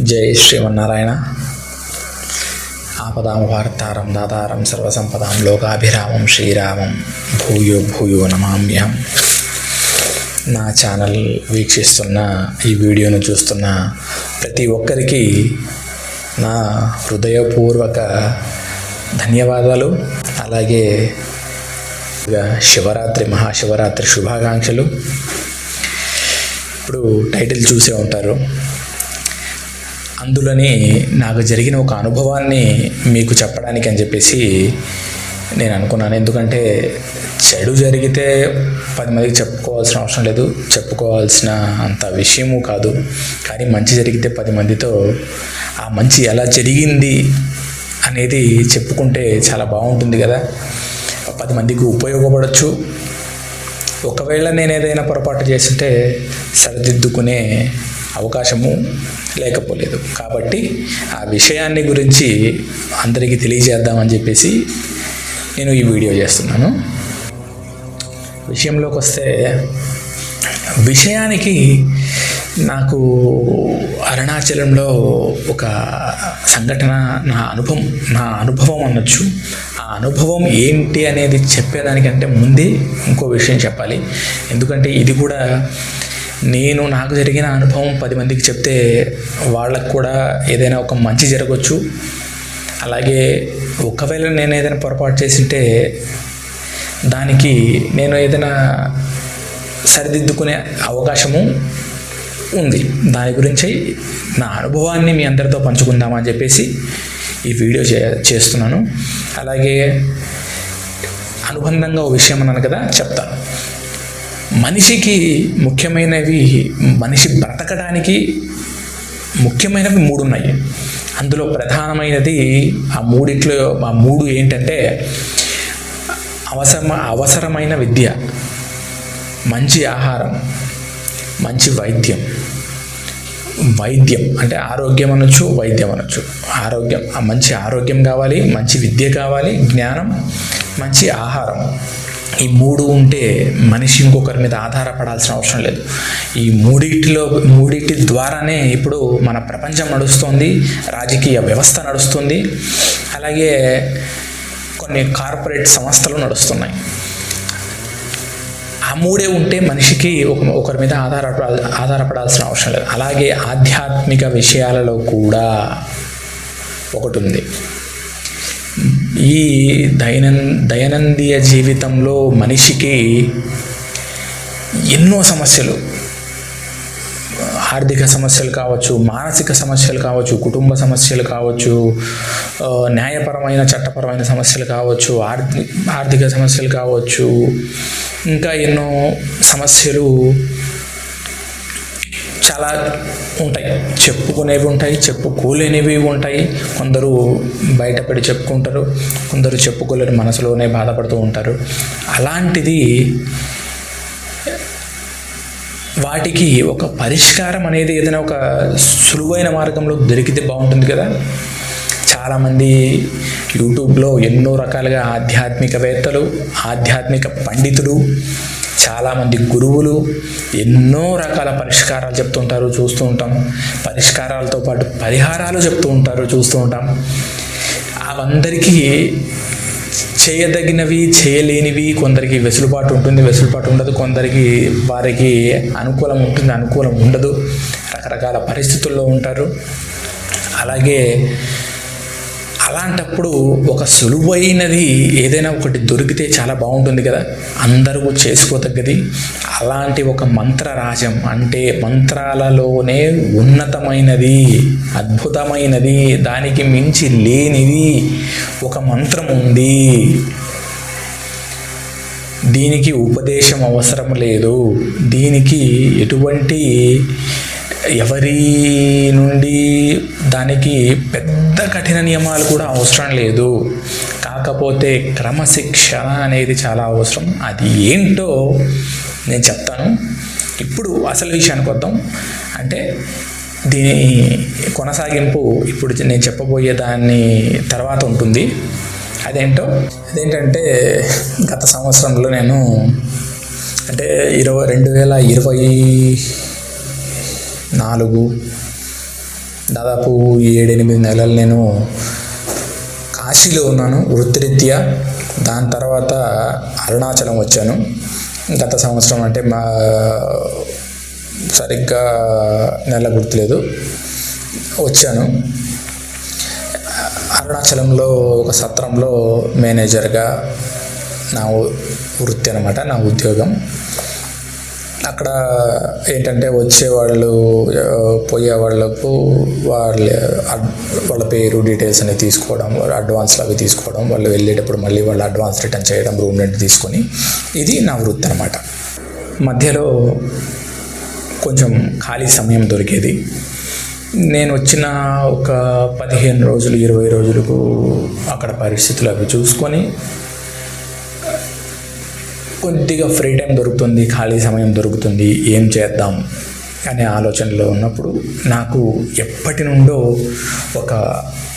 జై శ్రీమన్నారాయణ. ఆపదాం వార్తారం దాతారం సర్వసంపదాం లోకాభిరామం శ్రీరామం భూయో భూయో నమామ్యం నా ఛానల్ వీక్షిస్తున్న ఈ వీడియోను చూస్తున్న ప్రతి ఒక్కరికి నా హృదయపూర్వక ధన్యవాదాలు. అలాగే శివరాత్రి మహాశివరాత్రి శుభాకాంక్షలు. ఇప్పుడు టైటిల్ చూసే ఉంటారు. అందులోని నాకు జరిగిన ఒక అనుభవాన్ని మీకు చెప్పడానికి అని చెప్పేసి నేను అనుకున్నాను. ఎందుకంటే చెడు జరిగితే పది మందికి చెప్పుకోవాల్సిన అవసరం లేదు చెప్పుకోవాల్సిన అంత విషయము కాదు. కానీ మంచి జరిగితే పది మందితో ఆ మంచి ఎలా జరిగింది అనేది చెప్పుకుంటే చాలా బాగుంటుంది కదా. పది మందికి ఉపయోగపడవచ్చు ఒకవేళ నేను ఏదైనా పొరపాటు చేస్తుంటే సరిదిద్దుకునే అవకాశము లేకపోలేదు. కాబట్టి ఆ విషయాన్ని గురించి అందరికీ తెలియజేద్దామని చెప్పేసి నేను ఈ వీడియో చేస్తున్నాను. విషయంలోకి వస్తే విషయానికి నాకు అరుణాచలంలో ఒక సంఘటన నా అనుభవం నా అనుభవం అనొచ్చు. ఆ అనుభవం ఏంటి అనేది చెప్పేదానికంటే ముందే ఇంకో విషయం చెప్పాలి. ఎందుకంటే ఇది కూడా నేను నాకు జరిగిన అనుభవం పది మందికి చెప్తే వాళ్ళకు కూడా ఏదైనా ఒక మంచి జరగవచ్చు అలాగే ఒకవేళ నేను ఏదైనా పొరపాటు చేసింటే దానికి నేను ఏదైనా సరిదిద్దుకునే అవకాశము ఉంది. దాని గురించి నా అనుభవాన్ని మీ అందరితో పంచుకుందామని చెప్పేసి ఈ వీడియో చే చేస్తున్నాను. అలాగే అనుబంధంగా ఒక విషయం అన్నాను కదా చెప్తాను మనిషికి ముఖ్యమైనవి మనిషి బ్రతకడానికి ముఖ్యమైనవి మూడు ఉన్నాయి అందులో ప్రధానమైనది ఆ మూడిట్లో ఆ మూడు ఏంటంటే అవసరమ అవసరమైన విద్య మంచి ఆహారం మంచి వైద్యం. వైద్యం అంటే ఆరోగ్యం అనొచ్చు వైద్యం అనొచ్చు. ఆరోగ్యం మంచి ఆరోగ్యం కావాలి మంచి విద్య కావాలి జ్ఞానం మంచి ఆహారం. ఈ మూడు ఉంటే మనిషి ఇంకొకరి మీద ఆధారపడాల్సిన అవసరం లేదు. ఈ మూడిటిలో మూడిటి ద్వారానే ఇప్పుడు మన ప్రపంచం నడుస్తుంది రాజకీయ వ్యవస్థ నడుస్తుంది అలాగే కొన్ని కార్పొరేట్ సంస్థలు నడుస్తున్నాయి. ఆ మూడే ఉంటే మనిషికి ఒక ఒకరి మీద ఆధారపడ ఆధారపడాల్సిన అవసరం లేదు. అలాగే ఆధ్యాత్మిక విషయాలలో కూడా ఒకటి ఉంది. ఈ దైనం దైనందిన జీవితంలో మనిషికి ఎన్నో సమస్యలు. ఆర్థిక సమస్యలు కావచ్చు మానసిక సమస్యలు కావచ్చు కుటుంబ సమస్యలు కావచ్చు న్యాయపరమైన చట్టపరమైన సమస్యలు కావచ్చు ఆర్థిక ఆర్థిక సమస్యలు కావచ్చు ఇంకా ఎన్నో సమస్యలు చాలా ఉంటాయి. చెప్పుకునేవి ఉంటాయి చెప్పుకోలేనివి ఉంటాయి. కొందరు బయటపడి చెప్పుకుంటారు కొందరు చెప్పుకోలేని మనసులోనే బాధపడుతూ ఉంటారు. అలాంటిది వాటికి ఒక పరిష్కారం అనేది ఏదైనా ఒక సులువైన మార్గంలో దొరికితే బాగుంటుంది కదా. చాలామంది యూట్యూబ్లో ఎన్నో రకాలుగా ఆధ్యాత్మికవేత్తలు ఆధ్యాత్మిక పండితులు చాలామంది గురువులు ఎన్నో రకాల పరిష్కారాలు చెప్తుంటారు చూస్తూ ఉంటాం. పరిష్కారాలతో పాటు పరిహారాలు చెప్తూ ఉంటారు చూస్తూ ఉంటాం. అవందరికీ చేయదగినవి చేయలేనివి కొందరికి వెసులుబాటు ఉంటుంది వెసులుబాటు ఉండదు. కొందరికి వారికి అనుకూలం ఉంటుంది అనుకూలం ఉండదు. రకరకాల పరిస్థితుల్లో ఉంటారు. అలాగే అలాంటప్పుడు ఒక సులువైనది ఏదైనా ఒకటి దొరికితే చాలా బాగుంటుంది కదా? అందరూ చేసుకోదగ్గది అలాంటి ఒక మంత్రరాజం అంటే మంత్రాలలోనే ఉన్నతమైనది అద్భుతమైనది దానికి మించి లేనిది ఒక మంత్రం ఉంది. దీనికి ఉపదేశం అవసరం లేదు. దీనికి ఎటువంటి ఎవరి నుండి దానికి పెద్ద కఠిన నియమాలు కూడా అవసరం లేదు. కాకపోతే క్రమశిక్షణ అనేది చాలా అవసరం. అది ఏంటో నేను చెప్తాను. ఇప్పుడు అసలు విషయానికి వద్దాం. అంటే దీని కొనసాగింపు ఇప్పుడు నేను చెప్పబోయే దాన్ని తర్వాత ఉంటుంది. అదేంటో? అదేంటంటే గత సంవత్సరంలో నేను అంటే ఇరవై రెండు వేల ఇరవై నాలుగు దాదాపు ఏడెనిమిది నెలలు నేను కాశీలో ఉన్నాను వృత్తిరీత్యా. దాని తర్వాత అరుణాచలం వచ్చాను. గత సంవత్సరం అంటే మా సరిగ్గా నెల గుర్తులేదు. వచ్చాను. అరుణాచలంలో ఒక సత్రంలో మేనేజర్గా నా వృత్తి అనమాట నా ఉద్యోగం. అక్కడ ఏంటంటే వచ్చేవాళ్ళు ఆ, పోయే వాళ్ళకు వాళ్ళ వాళ్ళ పేరు డీటెయిల్స్ అనేవి తీసుకోవడం అడ్వాన్స్లు అవి తీసుకోవడం వాళ్ళు వెళ్ళేటప్పుడు మళ్ళీ వాళ్ళు అడ్వాన్స్ రిటర్న్ చేయడం రూమ్ రెంట్ తీసుకొని. ఇది నా వృత్తి అనమాట మధ్యలో కొంచెం ఖాళీ సమయం దొరికేది. నేను వచ్చిన ఒక పదిహేను రోజులు ఇరవై రోజులకు అక్కడ పరిస్థితులు అవి చూసుకొని కొద్దిగా ఫ్రీ టైం దొరుకుతుంది ఖాళీ సమయం దొరుకుతుంది ఏం చేద్దాం అనే ఆలోచనలో ఉన్నప్పుడు నాకు ఎప్పటి నుండో ఒక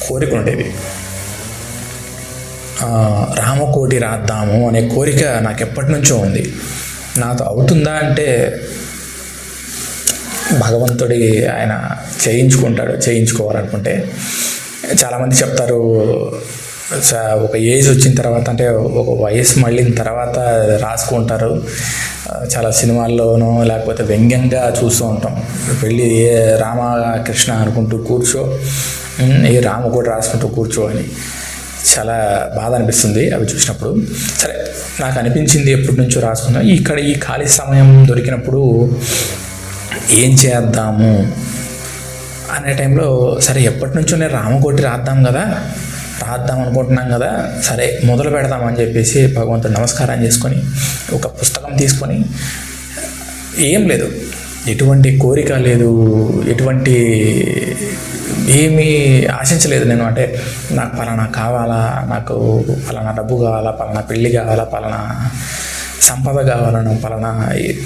కోరిక ఉండేది. రామకోటి రాద్దాము అనే కోరిక నాకు ఎప్పటి నుంచో ఉంది. నాతో అవుతుందా అంటే భగవంతుడి ఆయన చేయించుకుంటాడు చేయించుకోవాలనుకుంటే. చాలామంది చెప్తారు ఒక ఏజ్ వచ్చిన తర్వాత అంటే ఒక వయసు మళ్ళిన తర్వాత రాసుకుంటారు. చాలా సినిమాల్లోనో లేకపోతే వ్యంగ్యంగా చూస్తూ ఉంటాం. వెళ్ళి ఏ రామకృష్ణ అనుకుంటూ కూర్చో ఏ రామ కూడా రాసుకుంటూ కూర్చో అని చాలా బాధ అనిపిస్తుంది అవి చూసినప్పుడు. సరే నాకు అనిపించింది ఎప్పటి నుంచో రాసుకున్నా ఇక్కడ ఈ ఖాళీ సమయం దొరికినప్పుడు ఏం చేద్దాము? అనే టైంలో సరే ఎప్పటి నుంచో నేను రామకోటి రాద్దాం కదా. రాద్దాం అనుకుంటున్నాం కదా సరే మొదలు పెడదామని చెప్పేసి భగవంతుడు నమస్కారం చేసుకొని ఒక పుస్తకం తీసుకొని ఏం లేదు. ఎటువంటి కోరిక లేదు ఎటువంటి ఏమీ ఆశించలేదు నేను. అంటే నాకు పలానా కావాలా నాకు పలానా డబ్బు కావాలా పలానా పెళ్ళి కావాలా పలానా సంపద కావాలను పలానా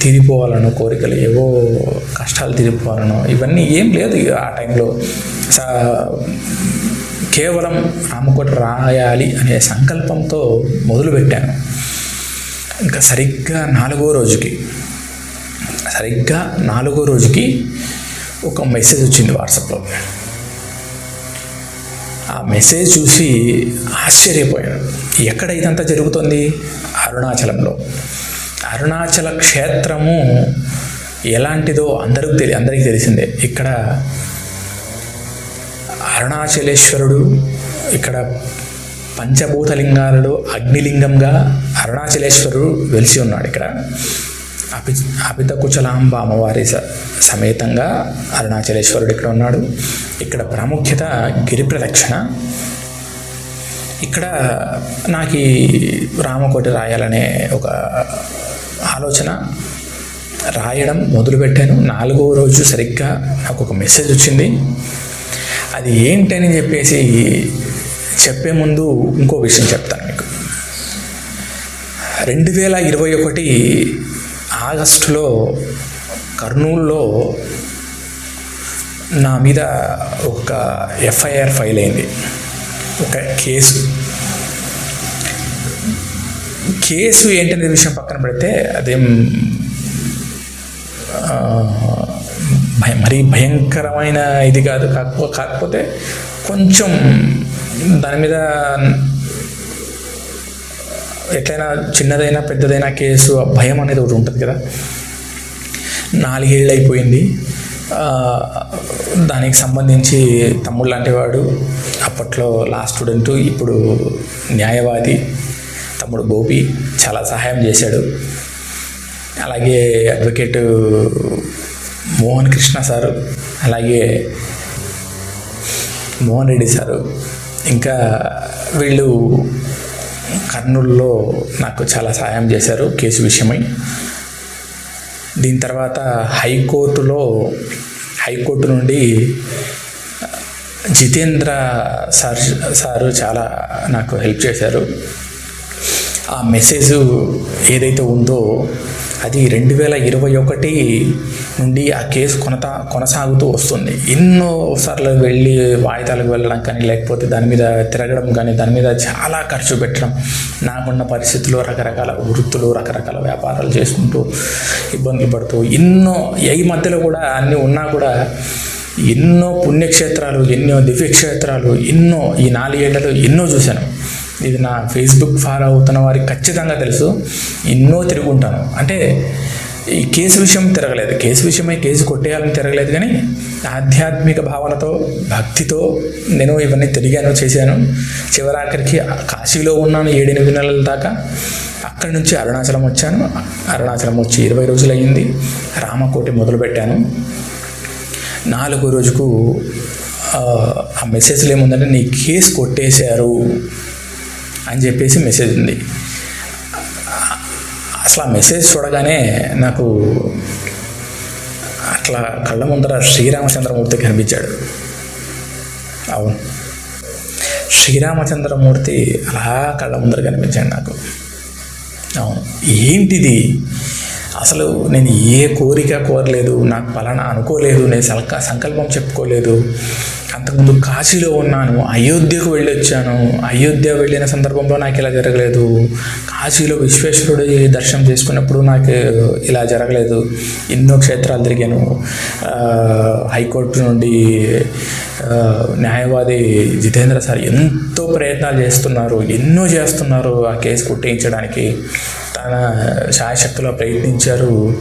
తీరిపోవాలను కోరికలు ఏవో కష్టాలు తీరిపోవాలను ఇవన్నీ ఏం లేదు ఆ టైంలో. సా కేవలం రామకోట రాయాలి అనే సంకల్పంతో మొదలుపెట్టాను. ఇంకా సరిగ్గా నాలుగో రోజుకి సరిగ్గా నాలుగో రోజుకి ఒక మెసేజ్ వచ్చింది వాట్సాప్లో. ఆ మెసేజ్ చూసి ఆశ్చర్యపోయాను. ఎక్కడ ఇదంతా జరుగుతుంది? అరుణాచలంలో. అరుణాచల క్షేత్రము ఎలాంటిదో అందరికి తెలి అందరికీ తెలిసిందే. ఇక్కడ అరుణాచలేశ్వరుడు ఇక్కడ పంచభూతలింగాలలో అగ్నిలింగంగా అరుణాచలేశ్వరుడు వెలిసి ఉన్నాడు ఇక్కడ. అపి అపిత కుచలాంబ అమ్మవారి స సమేతంగా అరుణాచలేశ్వరుడు ఇక్కడ ఉన్నాడు. ఇక్కడ ప్రాముఖ్యత గిరి ప్రదక్షిణ ఇక్కడ నాకు ఈ రామకోటి రాయాలనే ఒక ఆలోచన. రాయడం మొదలుపెట్టాను. నాలుగో రోజు సరిగ్గా నాకు ఒక మెసేజ్ వచ్చింది. అది ఏంటని చెప్పేసి చెప్పే ముందు ఇంకో విషయం చెప్తాను మీకు. రెండు వేల ఇరవై ఒకటి ఆగస్టులో కర్నూలులో నా మీద ఒక ఎఫ్ఐఆర్ ఫైల్ అయింది. ఒక కేసు. కేసు ఏంటనే విషయం పక్కన పెడితే అదేం భయ- మరీ భయంకరమైన ఇది కాదు. కాకపో కాకపోతే కొంచెం దాని మీద ఎట్లయినా చిన్నదైనా పెద్దదైనా కేసు ఆ భయం అనేది ఒకటి ఉంటుంది కదా. నాలుగేళ్ళు అయిపోయింది. దానికి సంబంధించి తమ్ముడు లాంటి వాడు అప్పట్లో లా స్టూడెంట్ ఇప్పుడు న్యాయవాది తమ్ముడు గోపి చాలా సహాయం చేశాడు. అలాగే అడ్వకేటు మోహన్ కృష్ణ సారు అలాగే మోహన్ రెడ్డి సారు. ఇంకా వీళ్ళు కర్నూలులో నాకు చాలా సహాయం చేశారు కేసు విషయమై. దీని తర్వాత హైకోర్టులో హైకోర్టు నుండి జితేంద్ర సార్ సారు చాలా నాకు హెల్ప్ చేశారు. ఆ మెసేజ్ ఏదైతే ఉందో అది రెండు వేల ఇరవై ఒకటి నుండి ఆ కేసు కొనత కొనసాగుతూ వస్తుంది. ఎన్నో సార్లు వెళ్ళి వాయిదాలకు వెళ్ళడం కానీ లేకపోతే దాని మీద తిరగడం కానీ దాని మీద చాలా ఖర్చు పెట్టడం నాకున్న పరిస్థితుల్లో రకరకాల వృత్తులు రకరకాల వ్యాపారాలు చేసుకుంటూ ఇబ్బందులు పడుతూ ఎన్నో ఈ మధ్యలో కూడా అన్నీ ఉన్నా కూడా ఎన్నో పుణ్యక్షేత్రాలు ఎన్నో దివ్యక్షేత్రాలు ఎన్నో ఈ నాలుగేళ్ళలో ఎన్నో చూశాను. ఇది నా ఫేస్బుక్ ఫాలో అవుతున్న వారికి ఖచ్చితంగా తెలుసు. ఎన్నో తిరుగుంటాను. అంటే ఈ కేసు విషయం తిరగలేదు. కేసు విషయమై కేసు కొట్టేయాలని తిరగలేదు కానీ ఆధ్యాత్మిక భావనతో భక్తితో నేను ఇవన్నీ తిరిగాను చేశాను. చివరాఖరికి కాశీలో ఉన్నాను ఏడెనిమిది నెలల దాకా. అక్కడి నుంచి అరుణాచలం వచ్చాను. అరుణాచలం వచ్చి ఇరవై రోజులు అయ్యింది రామకోటి మొదలుపెట్టాను. నాలుగో రోజుకు ఆ, ఆ మెసేజ్లో ఏముందంటే నీ కేసు కొట్టేశారు. అని చెప్పేసి మెసేజ్ ఉంది. అసలు ఆ మెసేజ్ చూడగానే నాకు అట్లా కళ్ళ ముందర శ్రీరామచంద్రమూర్తి కనిపించాడు. అవును. శ్రీరామచంద్రమూర్తి అలా కళ్ళ ముందర కనిపించాడు నాకు. అవును. ఏంటిది? అసలు నేను ఏ కోరిక కోరలేదు నాకు పలానా అనుకోలేదు నేను సంక సంకల్పం చెప్పుకోలేదు. అంతకుముందు కాశీలో ఉన్నాను అయోధ్యకు వెళ్ళి వచ్చాను అయోధ్య వెళ్ళిన సందర్భంలో నాకు ఇలా జరగలేదు. కాశీలో విశ్వేశ్వరుడి దర్శనం చేసుకున్నప్పుడు నాకు ఇలా జరగలేదు. ఎన్నో క్షేత్రాలు తిరిగాను. హైకోర్టు నుండి న్యాయవాది జితేంద్ర సార్ ఎంతో ప్రయత్నాలు చేస్తున్నారు ఎన్నో చేస్తున్నారు ఆ కేసు కుట్టించడానికి తన శాయశక్తిలో ప్రయత్నించారు.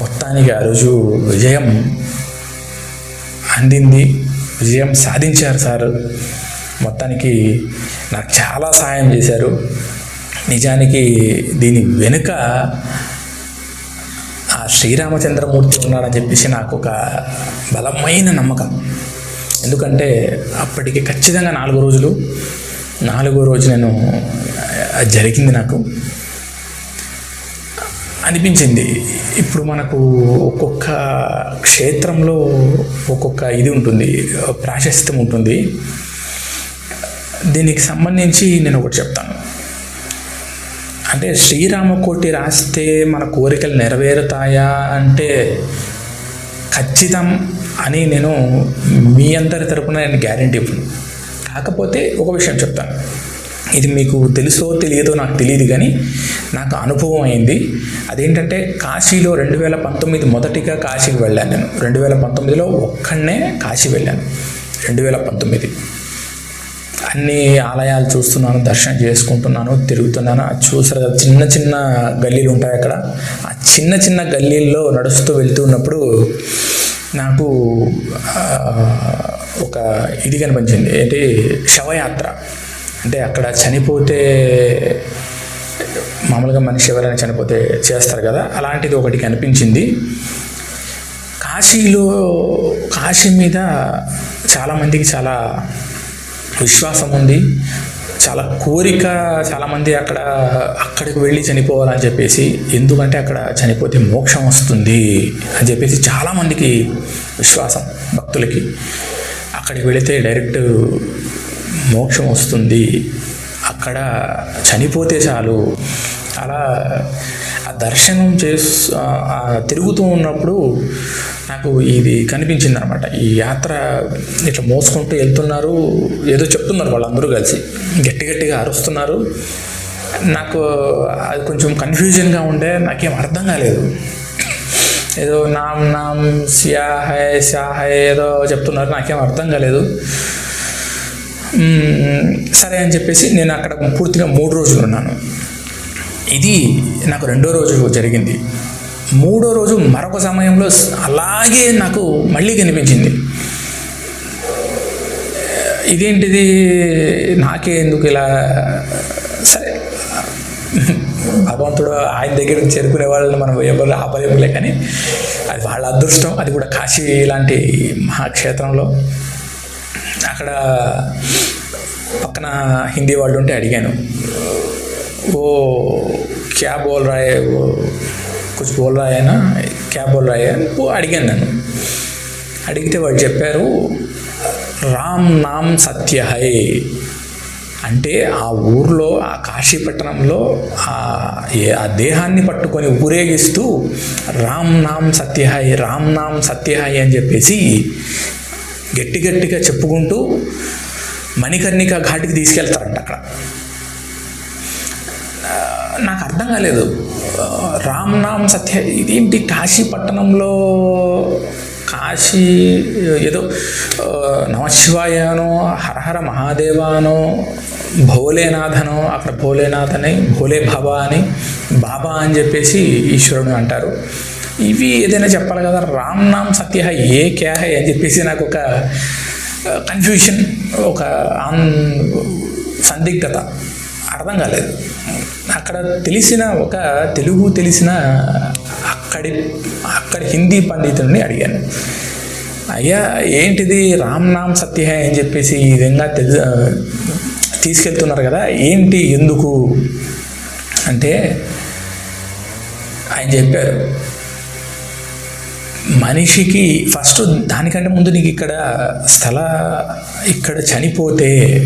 మొత్తానికి ఆ రోజు విజయం అందింది. విజయం సాధించారు సార్. మొత్తానికి నాకు చాలా సహాయం చేశారు. నిజానికి దీని వెనుక ఆ శ్రీరామచంద్రమూర్తి ఉన్నాడని చెప్పేసి నాకు ఒక బలమైన నమ్మకం. ఎందుకంటే అప్పటికి ఖచ్చితంగా నాలుగు రోజులు నాలుగో రోజు నేను అది జరిగింది నాకు. అనిపించింది. ఇప్పుడు మనకు ఒక్కొక్క క్షేత్రంలో ఒక్కొక్క ఇది ఉంటుంది ప్రాశస్త్యం ఉంటుంది. దీనికి సంబంధించి నేను ఒకటి చెప్తాను. అంటే శ్రీరామకోటి రాస్తే మన కోరికలు నెరవేరుతాయా అంటే ఖచ్చితం అని నేను మీ అందరి తరపున నేను గ్యారంటీ ఇవ్వను. కాకపోతే ఒక విషయం చెప్తాను. ఇది మీకు తెలుసో తెలియదో నాకు తెలియదు కానీ నాకు అనుభవం అయింది. అదేంటంటే కాశీలో రెండు వేల పంతొమ్మిది మొదటిగా కాశీకి వెళ్ళాను నేను. రెండు వేల పంతొమ్మిదిలో ఒక్కడనే కాశీ వెళ్ళాను. రెండు వేల పంతొమ్మిది అన్ని ఆలయాలు చూస్తున్నాను దర్శనం చేసుకుంటున్నాను తిరుగుతున్నాను. చూసారు కదా చిన్న చిన్న గల్లీలు ఉంటాయి అక్కడ. ఆ చిన్న చిన్న గల్లీల్లో నడుస్తూ వెళ్తూ ఉన్నప్పుడు నాకు ఒక ఇది కనిపించింది. ఏంటి? శవయాత్ర. అంటే అక్కడ చనిపోతే మామూలుగా మనిషి ఎవరైనా చనిపోతే చేస్తారు కదా అలాంటిది ఒకటి కనిపించింది కాశీలో కాశీ మీద చాలామందికి చాలా విశ్వాసం ఉంది. చాలా కోరిక చాలామంది అక్కడ అక్కడికి వెళ్ళి చనిపోవాలని చెప్పేసి ఎందుకంటే అక్కడ చనిపోతే మోక్షం వస్తుంది అని చెప్పేసి చాలామందికి విశ్వాసం భక్తులకి. అక్కడికి వెళితే డైరెక్ట్ మోక్షం వస్తుంది. అక్కడ చనిపోతే చాలు. అలా ఆ దర్శనం చేస్తూ తిరుగుతూ ఉన్నప్పుడు నాకు ఇది కనిపించింది అనమాట ఈ యాత్ర ఇట్లా మోసుకుంటూ వెళ్తున్నారు. ఏదో చెప్తున్నారు వాళ్ళందరూ కలిసి. గట్టి గట్టిగా అరుస్తున్నారు. నాకు అది కొంచెం కన్ఫ్యూజన్గా ఉండే నాకేం అర్థం కాలేదు. ఏదో నామ్ నామ్ సియా హై షా హై ఏదో చెప్తున్నారు. నాకేం అర్థం కాలేదు. సరే అని చెప్పేసి నేను అక్కడ పూర్తిగా మూడు రోజులు ఉన్నాను. ఇది నాకు రెండో రోజు జరిగింది. మూడో రోజు మరొక సమయంలో అలాగే నాకు మళ్ళీ కనిపించింది. ఇదేంటిది? నాకే ఎందుకు ఇలా సరే. భగవంతుడు ఆయన దగ్గర చేరుకునే వాళ్ళని మనం ఎవరు ఆపలేములే కానీ అది వాళ్ళ అదృష్టం. అది కూడా కాశీ లాంటి మహాక్షేత్రంలో. అక్కడ పక్కన హిందీ వాళ్ళు ఉంటే అడిగాను ఓ క్యాబ్ బోల్ రాయే కొంచెం బోల్ రాయేనా? క్యాబ్ బోల్ రాయే? ఓ అడిగాను నేను అడిగితే వాళ్ళు చెప్పారు రామ్ నామ్ సత్య హై. అంటే ఆ ఊర్లో ఆ కాశీపట్టణంలో ఆ దేహాన్ని పట్టుకొని ఊరేగిస్తూ రామ్ నామ్ సత్యహాయ్ రామ్ నామ్ సత్యహాయ్ అని చెప్పేసి గట్టి గట్టిగా చెప్పుకుంటూ మణికర్ణిక ఘాటికి తీసుకెళ్తారంట అక్కడ. నాకు అర్థం కాలేదు. రామ్ నామ్ సత్య ఇదేంటి కాశీ పట్టణంలో కాశీ ఏదో నమశివాయనో హరహర మహాదేవానో భోలేనాథనో అక్కడ భోలేనాథ్ అని భోలే బాబా అని బాబా అని చెప్పేసి ఈశ్వరుడు అంటారు. ఇవి ఏదైనా చెప్పాలి కదా? రామ్ నామ్ సత్య ఏ క్యా హై అని చెప్పేసి నాకు ఒక కన్ఫ్యూషన్ ఒక ఆన్ సందిగ్ధత. అర్థం కాలేదు. అక్కడ తెలిసిన ఒక తెలుగు తెలిసిన అక్కడి అక్కడి హిందీ పండితుడిని అడిగాను. అయ్యా ఏంటిది రామ్ నామ్ సత్య అని చెప్పేసి ఈ విధంగా తెలి తీసుకెళ్తున్నారు కదా ఏంటి ఎందుకు? అంటే ఆయన చెప్పారు మనిషికి ఫస్ట్ దానికంటే ముందు నీకు ఇక్కడ స్థల ఇక్కడ చనిపోతే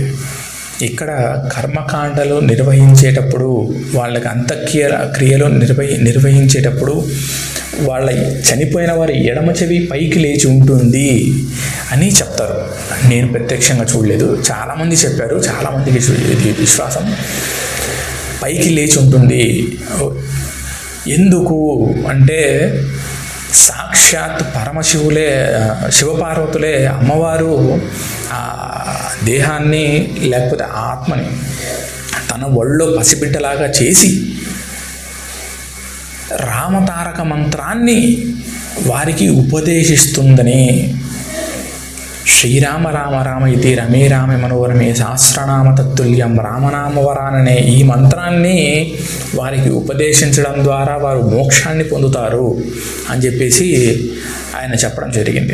ఇక్కడ కర్మకాండలు నిర్వహించేటప్పుడు వాళ్ళకి అంతక్రియ క్రియలు నిర్వహి నిర్వహించేటప్పుడు వాళ్ళ చనిపోయిన వారి ఎడమ చెవి పైకి లేచి ఉంటుంది అని చెప్తారు. నేను ప్రత్యక్షంగా చూడలేదు. చాలామంది చెప్పారు చాలామందికి విశ్వాసం. పైకి లేచి ఉంటుంది. ఎందుకు? అంటే సాక్షాత్ పరమశివులే శివపార్వతులే అమ్మవారు దేహాన్ని లేకపోతే ఆత్మని తన ఒళ్ళో పసిబిడ్డలాగా చేసి రామతారక మంత్రాన్ని వారికి ఉపదేశిస్తుందని శ్రీరామ రామ రామ ఇది రమే రామ మనోరమే సహస్రనామ తత్తుల్యం రామనామవరాననే ఈ మంత్రాన్ని వారికి ఉపదేశించడం ద్వారా వారు మోక్షాన్ని పొందుతారు అని చెప్పేసి ఆయన చెప్పడం జరిగింది.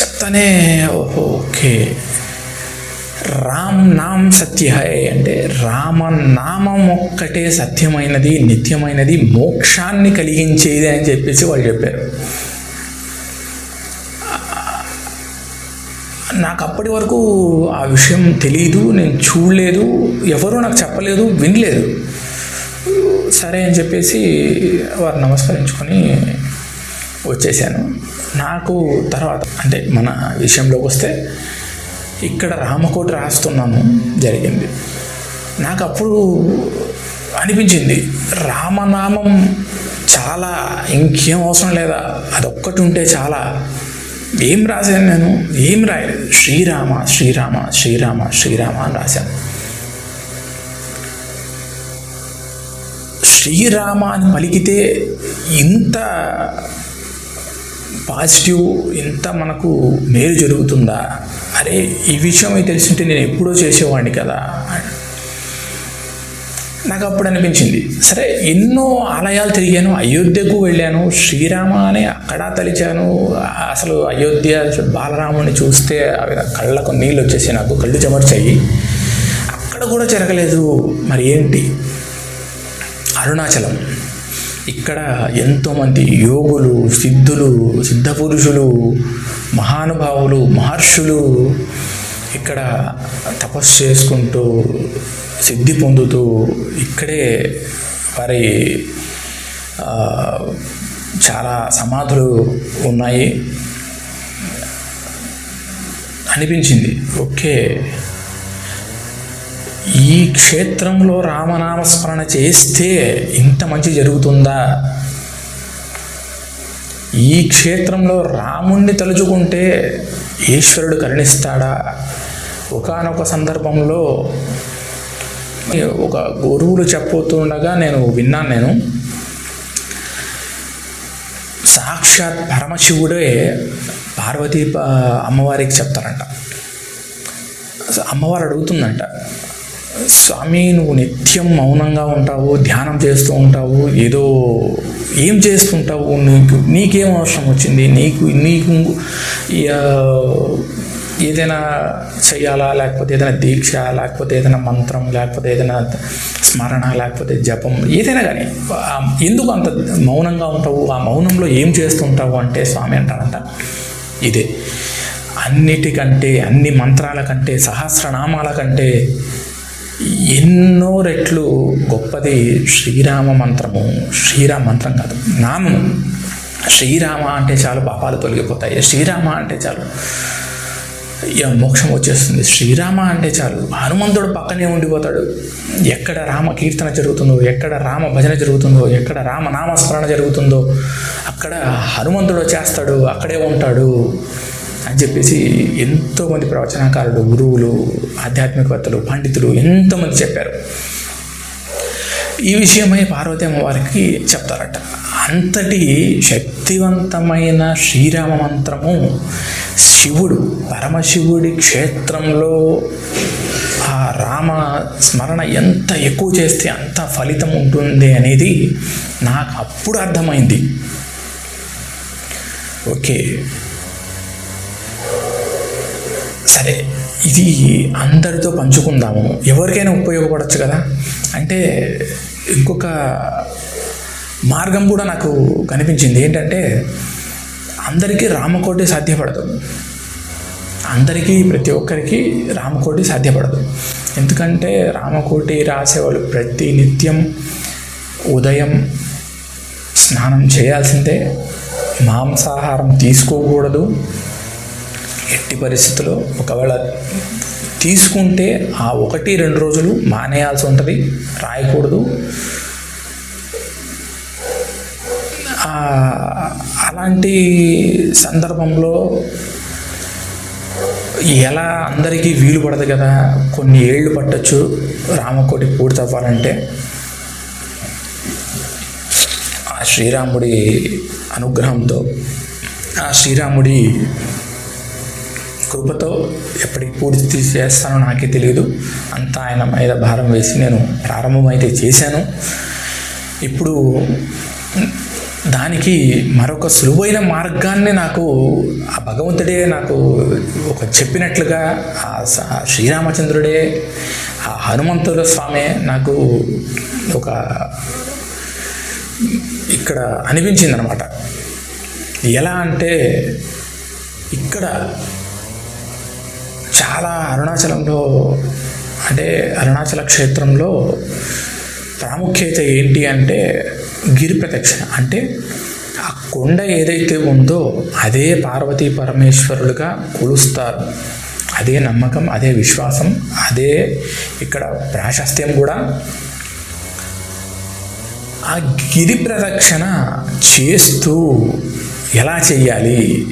చెప్తానే ఓకే. రామ్ నామ్ సత్యహే అంటే అంటే రామనామం ఒక్కటే సత్యమైనది నిత్యమైనది మోక్షాన్ని కలిగించేది అని చెప్పేసి వాళ్ళు చెప్పారు. నాకు అప్పటి వరకు ఆ విషయం తెలియదు నేను చూడలేదు ఎవరూ నాకు చెప్పలేదు వినలేదు. సరే అని చెప్పేసి వారు నమస్కరించుకొని వచ్చేసాను. నాకు తర్వాత అంటే మన విషయంలోకి వస్తే ఇక్కడ రామకోటి రాస్తున్నాము జరిగింది. నాకు అప్పుడు అనిపించింది రామనామం చాలా ఇంకేం అవసరం లేదా? అదొక్కటి ఉంటే చాలా. ఏం రాశాను నేను? ఏం రాయలేదు. శ్రీరామ శ్రీరామ శ్రీరామ శ్రీరామ అని రాశాను. శ్రీరామ అని పలికితే ఇంత పాజిటివ్ ఇంత మనకు మేలు జరుగుతుందా? అరే ఈ విషయం అయితే తెలిసింటే నేను ఎప్పుడో చేసేవాడిని కదా నాకు అప్పుడు అనిపించింది. సరే ఎన్నో ఆలయాలు తిరిగాను అయోధ్యకు వెళ్ళాను శ్రీరామ అని అక్కడ తలిచాను. అసలు అయోధ్య బాలరాముని చూస్తే అవి నా కళ్ళకు నీళ్ళు వచ్చేసి నాకు కళ్ళు చెమర్చాయి. అక్కడ కూడా జరగలేదు. మరి ఏంటి? అరుణాచలం. ఇక్కడ ఎంతోమంది యోగులు సిద్ధులు సిద్ధపురుషులు మహానుభావులు మహర్షులు ఇక్కడ తపస్సు చేసుకుంటూ సిద్ధి పొందుతూ ఇక్కడే వారి చాలా సమాధులు ఉన్నాయి. అనిపించింది. ఓకే. ఈ క్షేత్రంలో రామనామస్మరణ చేస్తే ఇంత మంచి జరుగుతుందా? ఈ క్షేత్రంలో రాముణ్ణి తలుచుకుంటే ఈశ్వరుడు కరుణిస్తాడా? ఒకానొక సందర్భంలో ఒక గురువులు చెప్పుతుండగా నేను విన్నాను నేను. సాక్షాత్ పరమశివుడే పార్వతీ అమ్మవారికి చెప్తారంట. అమ్మవారు అడుగుతుందంట స్వామి నువ్వు నిత్యం మౌనంగా ఉంటావు ధ్యానం చేస్తూ ఉంటావు ఏదో ఏం చేస్తుంటావు? నీకు నీకేం అవసరం వచ్చింది? నీకు నీకు ఏదైనా చేయాలా లేకపోతే ఏదైనా దీక్ష లేకపోతే ఏదైనా మంత్రం లేకపోతే ఏదైనా స్మరణ లేకపోతే జపం ఏదైనా కానీ ఎందుకు అంత మౌనంగా ఉంటావు? ఆ మౌనంలో ఏం చేస్తుంటావు అంటే స్వామి అంటారంట ఇదే. అన్నిటికంటే అన్ని మంత్రాల కంటే సహస్రనామాల కంటే ఎన్నో రెట్లు గొప్పది శ్రీరామ మంత్రము. శ్రీరామ మంత్రం కాదు. నామం శ్రీరామ అంటే చాలు పాపాలు తొలగిపోతాయి. శ్రీరామ అంటే చాలు మోక్షం వచ్చేస్తుంది. శ్రీరామ అంటే చాలు. హనుమంతుడు పక్కనే ఉండిపోతాడు. ఎక్కడ రామ కీర్తన జరుగుతుందో ఎక్కడ రామ భజన జరుగుతుందో ఎక్కడ రామ నామస్మరణ జరుగుతుందో అక్కడ హనుమంతుడు చేస్తాడు అక్కడే ఉంటాడు అని చెప్పేసి ఎంతోమంది ప్రవచనకారులు గురువులు ఆధ్యాత్మికవేత్తలు పండితులు ఎంతోమంది చెప్పారు. ఈ విషయమై పార్వతి అమ్మవారికి చెప్తారట. అంతటి శక్తివంతమైన శ్రీరామ మంత్రము శివుడు పరమశివుడి క్షేత్రంలో ఆ రామ స్మరణ ఎంత ఎక్కువ చేస్తే అంత ఫలితం ఉంటుంది అనేది నాకు అప్పుడు అర్థమైంది. ఓకే. సరే ఇది అందరితో పంచుకుందాము. ఎవరికైనా ఉపయోగపడచ్చు కదా? అంటే ఇంకొక మార్గం కూడా నాకు కనిపించింది. ఏంటంటే అందరికీ రామకోటి సాధ్యపడదు. అందరికీ ప్రతి ఒక్కరికి రామకోటి సాధ్యపడదు. ఎందుకంటే రామకోటి రాసేవాళ్ళు ప్రతి నిత్యం ఉదయం స్నానం చేయాల్సిందే. మాంసాహారం తీసుకోకూడదు. ఎట్టి పరిస్థితుల్లో ఒకవేళ తీసుకుంటే ఆ ఒకటి రెండు రోజులు మానేయాల్సి ఉంటుంది. రాయకూడదు. అలాంటి సందర్భంలో ఎలా అందరికీ వీలు పడదు కదా కొన్ని ఏళ్ళు పట్టచ్చు రామకోటి పూర్తవ్వాలంటే. ఆ శ్రీరాముడి అనుగ్రహంతో ఆ శ్రీరాముడి కృపతో ఎప్పటికి పూర్తి చేస్తానో నాకే తెలియదు అంతా ఆయన మీద భారం వేసి నేను ప్రారంభమైతే చేశాను. ఇప్పుడు దానికి మరొక సులువైన మార్గాన్ని నాకు ఆ భగవంతుడే నాకు ఒక చెప్పినట్లుగా ఆ స- ఆ శ్రీరామచంద్రుడే ఆ హనుమంతుల స్వామి నాకు ఒక ఇక్కడ అనిపించింది అనమాట ఎలా అంటే ఇక్కడ చాలా అరుణాచలంలో అంటే అరుణాచల క్షేత్రంలో ప్రాముఖ్యత ఏంటి అంటే గిరి ప్రదక్షిణ. అంటే ఆ కొండ ఏదైతే ఉందో అదే పార్వతీ పరమేశ్వరులుగా కొలుస్తారు. అదే నమ్మకం అదే విశ్వాసం అదే ఇక్కడ ప్రాశస్త్యం కూడా. ఆ గిరి ప్రదక్షిణ చేస్తూ ఎలా చెయ్యాలి?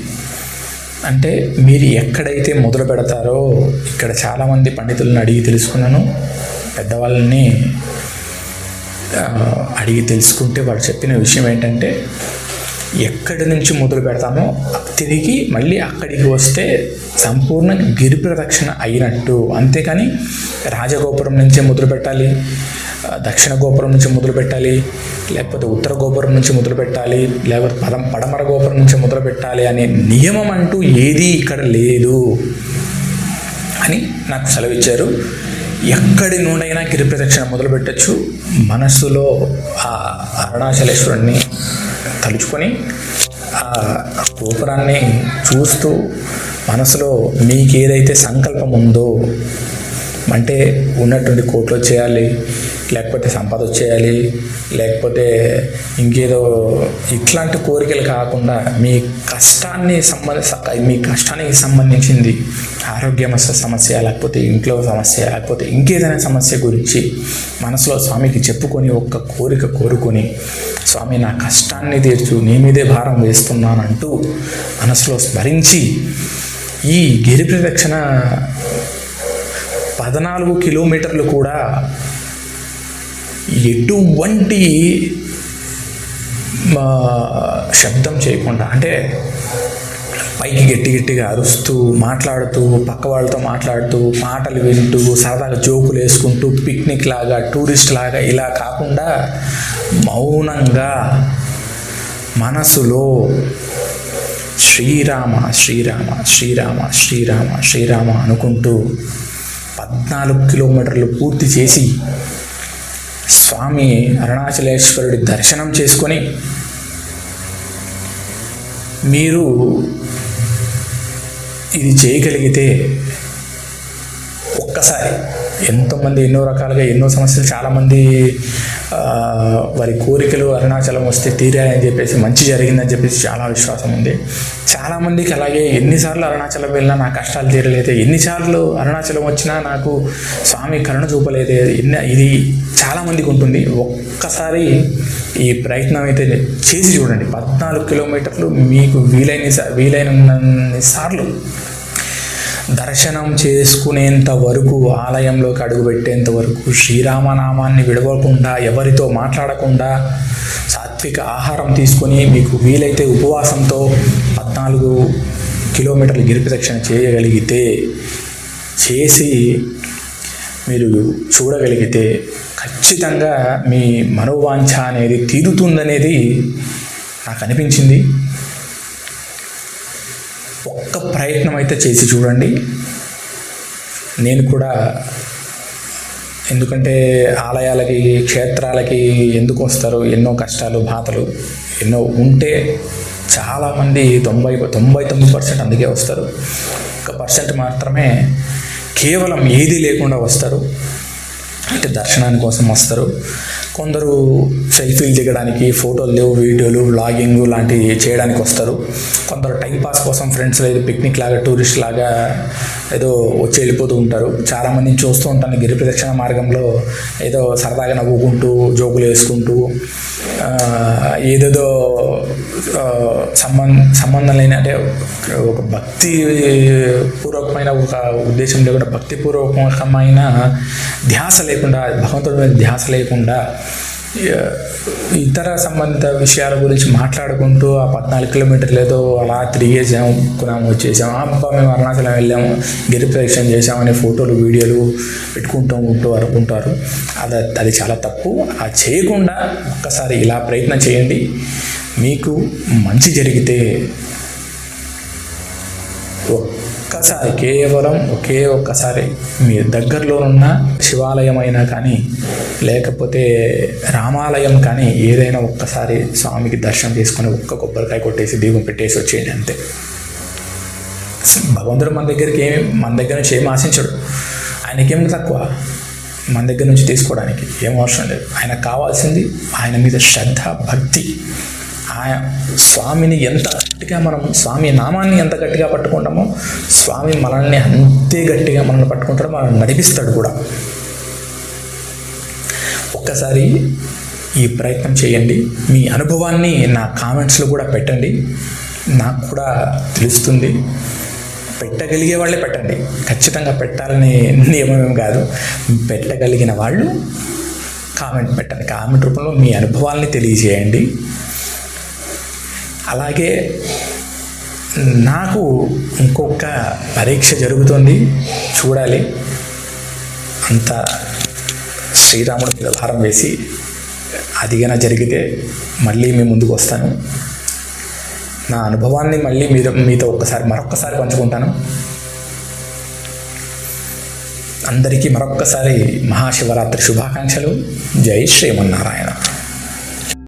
అంటే మీరు ఎక్కడైతే మొదలు పెడతారో ఇక్కడ చాలామంది పండితులను అడిగి తెలుసుకున్నాను. పెద్దవాళ్ళని అడిగి తెలుసుకుంటే వాళ్ళు చెప్పిన విషయం ఏంటంటే ఎక్కడి నుంచి మొదలు పెడతామో తిరిగి మళ్ళీ అక్కడికి వస్తే సంపూర్ణ గిరి ప్రదక్షిణ అయినట్టు. అంతేకాని రాజగోపురం నుంచే మొదలు పెట్టాలి. దక్షిణ గోపురం నుంచి మొదలు పెట్టాలి లేకపోతే ఉత్తర గోపురం నుంచి మొదలు పెట్టాలి లేకపోతే పదం పడమర గోపురం నుంచి మొదలు పెట్టాలి అనే నియమం అంటూ ఏదీ ఇక్కడ లేదు అని నాకు సెలవిచ్చారు. ఎక్కడి నుండైనా గిరిప్రదక్షిణ మొదలు పెట్టచ్చు. మనస్సులో ఆ అరుణాచలేశ్వరుణ్ణి తలుచుకొని ఆ గోపురాన్ని చూస్తూ మనసులో మీకు ఏదైతే సంకల్పం ఉందో అంటే ఉన్నటువంటి కోట్లు వచ్చేయాలి లేకపోతే సంపద వచ్చేయాలి లేకపోతే ఇంకేదో ఇట్లాంటి కోరికలు కాకుండా మీ కష్టాన్ని సంబంధ మీ కష్టానికి సంబంధించింది ఆరోగ్య సమస్య లేకపోతే ఇంట్లో సమస్య లేకపోతే ఇంకేదైనా సమస్య గురించి మనసులో స్వామికి చెప్పుకొని ఒక్క కోరిక కోరుకొని స్వామి నా కష్టాన్ని తీర్చు నీ మీదే భారం వేస్తున్నానంటూ మనసులో స్మరించి ఈ గిరి ప్రదక్షిణ పద్నాలుగు కిలోమీటర్లు కూడా ఎటువంటి శబ్దం చేయకుండా అంటే పైకి గట్టి గట్టిగా అరుస్తూ మాట్లాడుతూ పక్క వాళ్ళతో మాట్లాడుతూ పాటలు వింటూ సరదాగా జోకులు వేసుకుంటూ పిక్నిక్ లాగా టూరిస్ట్ లాగా ఇలా కాకుండా మౌనంగా మనసులో శ్రీరామ శ్రీరామ శ్రీరామ శ్రీరామ శ్రీరామ అనుకుంటూ పద్నాలుగు కిలోమీటర్లు పూర్తి చేసి స్వామి అరుణాచలేశ్వరుడి దర్శనం చేసుకొని మీరు ఇది చేయగలిగితే ఒక్కసారి ఎంతోమంది ఎన్నో రకాలుగా ఎన్నో సమస్యలు చాలామంది వారి కోరికలు అరుణాచలం వస్తే తీరాయని చెప్పేసి మంచి జరిగిందని చెప్పేసి చాలా విశ్వాసం ఉంది. చాలామందికి అలాగే ఎన్నిసార్లు అరుణాచలం వెళ్ళినా నా కష్టాలు తీరలేదు. ఎన్నిసార్లు అరుణాచలం వచ్చినా నాకు స్వామి కరుణ చూపలేదు. ఎన్ని ఇది చాలామందికి ఉంటుంది. ఒక్కసారి ఈ ప్రయత్నం అయితే చేసి చూడండి. పద్నాలుగు కిలోమీటర్లు మీకు వీలైన వీలైన వీలైనన్ని సార్లు దర్శనం చేసుకునేంత వరకు ఆలయంలోకి అడుగుపెట్టేంత వరకు శ్రీరామనామాన్ని విడవకుండా ఎవరితో మాట్లాడకుండా సాత్విక ఆహారం తీసుకొని మీకు వీలైతే ఉపవాసంతో పద్నాలుగు కిలోమీటర్ల గిరి చేయగలిగితే చేసి మీరు చూడగలిగితే ఖచ్చితంగా మీ మనోవాంఛ అనేది తీరుతుందనేది నాకు అనిపించింది. ఒక్క ప్రయత్నం అయితే చేసి చూడండి. నేను కూడా ఎందుకంటే ఆలయాలకి క్షేత్రాలకి ఎందుకు వస్తారు? ఎన్నో కష్టాలు బాధలు ఎన్నో ఉంటే చాలామంది తొంభై తొంభై తొమ్మిది పర్సెంట్ అందుకే వస్తారు. ఒక పర్సెంట్ మాత్రమే కేవలం ఏది లేకుండా వస్తారు. అంటే దర్శనాని కోసం వస్తారు. కొందరు సెల్ఫీలు దిగడానికి ఫోటోలు లేవు వీడియోలు వ్లాగింగ్ లాంటివి చేయడానికి వస్తారు. కొందరు టైం పాస్ కోసం ఫ్రెండ్స్ లేదు పిక్నిక్ లాగా టూరిస్ట్ లాగా ఏదో వచ్చి వెళ్ళిపోతూ ఉంటారు. చాలామందిని చూస్తూ ఉంటాను గిరి ప్రదక్షిణ మార్గంలో ఏదో సరదాగా నవ్వుకుంటూ జోకులు వేసుకుంటూ ఏదేదో సంబంధ సంబంధం లేని అంటే ఒక భక్తి పూర్వకమైన ఒక ఉద్దేశం లేకుండా భక్తి పూర్వకమైన ధ్యాస లేకుండా భగవంతుడి మీద ధ్యాస లేకుండా ఇతర సంబంధిత విషయాల గురించి మాట్లాడుకుంటూ ఆ పద్నాలుగు కిలోమీటర్లు ఏదో అలా తిరిగేసాము కొనాము వచ్చేసాము అబ్బా మేము అరుణాచలం వెళ్ళాము గిరి ప్రదక్షిణ చేసామని ఫోటోలు వీడియోలు పెట్టుకుంటూ ఉంటూ అనుకుంటారు అది అది చాలా తప్పు. ఆ చేయకుండా ఒక్కసారి ఇలా ప్రయత్నం చేయండి. మీకు మంచి జరిగితే ఒక్కసారి కేవలం ఒకే ఒక్కసారి మీ దగ్గరలో ఉన్న శివాలయం అయినా కానీ లేకపోతే రామాలయం కానీ ఏదైనా ఒక్కసారి స్వామికి దర్శనం చేసుకొని ఒక్క కొబ్బరికాయ కొట్టేసి దీపం పెట్టేసి వచ్చేయండి అంతే. భగవంతుడు మన దగ్గరికి ఏమి మన దగ్గర నుంచి ఏం ఆశించడు. ఆయనకేం తక్కువ? మన దగ్గర నుంచి తీసుకోవడానికి ఏం అవసరం లేదు. ఆయనకు కావాల్సింది ఆయన మీద శ్రద్ధ భక్తి. ఆయన స్వామిని ఎంత గట్టిగా మనం స్వామి నామాన్ని ఎంత గట్టిగా పట్టుకుంటామో స్వామి మనల్ని అంతే గట్టిగా మనల్ని పట్టుకుంటాడు మనల్ని నడిపిస్తాడు కూడా. ఒక్కసారి ఈ ప్రయత్నం చేయండి. మీ అనుభవాన్ని నా కామెంట్స్లో కూడా పెట్టండి. నాకు కూడా తెలుస్తుంది. పెట్టగలిగే వాళ్ళే పెట్టండి. ఖచ్చితంగా పెట్టాలని నియమం ఏం కాదు. పెట్టగలిగిన వాళ్ళు కామెంట్ పెట్టండి. కామెంట్ రూపంలో మీ అనుభవాల్ని తెలియజేయండి. అలాగే నాకు ఇంకొక పరీక్ష జరుగుతుంది. చూడాలి. అంత శ్రీరాముడు మీద భారం వేసి అదిగైనా జరిగితే మళ్ళీ మీ ముందుకు వస్తాను. నా అనుభవాన్ని మళ్ళీ మీరు మీతో ఒక్కసారి మరొక్కసారి పంచుకుంటాను. అందరికీ మరొక్కసారి మహాశివరాత్రి శుభాకాంక్షలు. జై శ్రీమన్నారాయణ.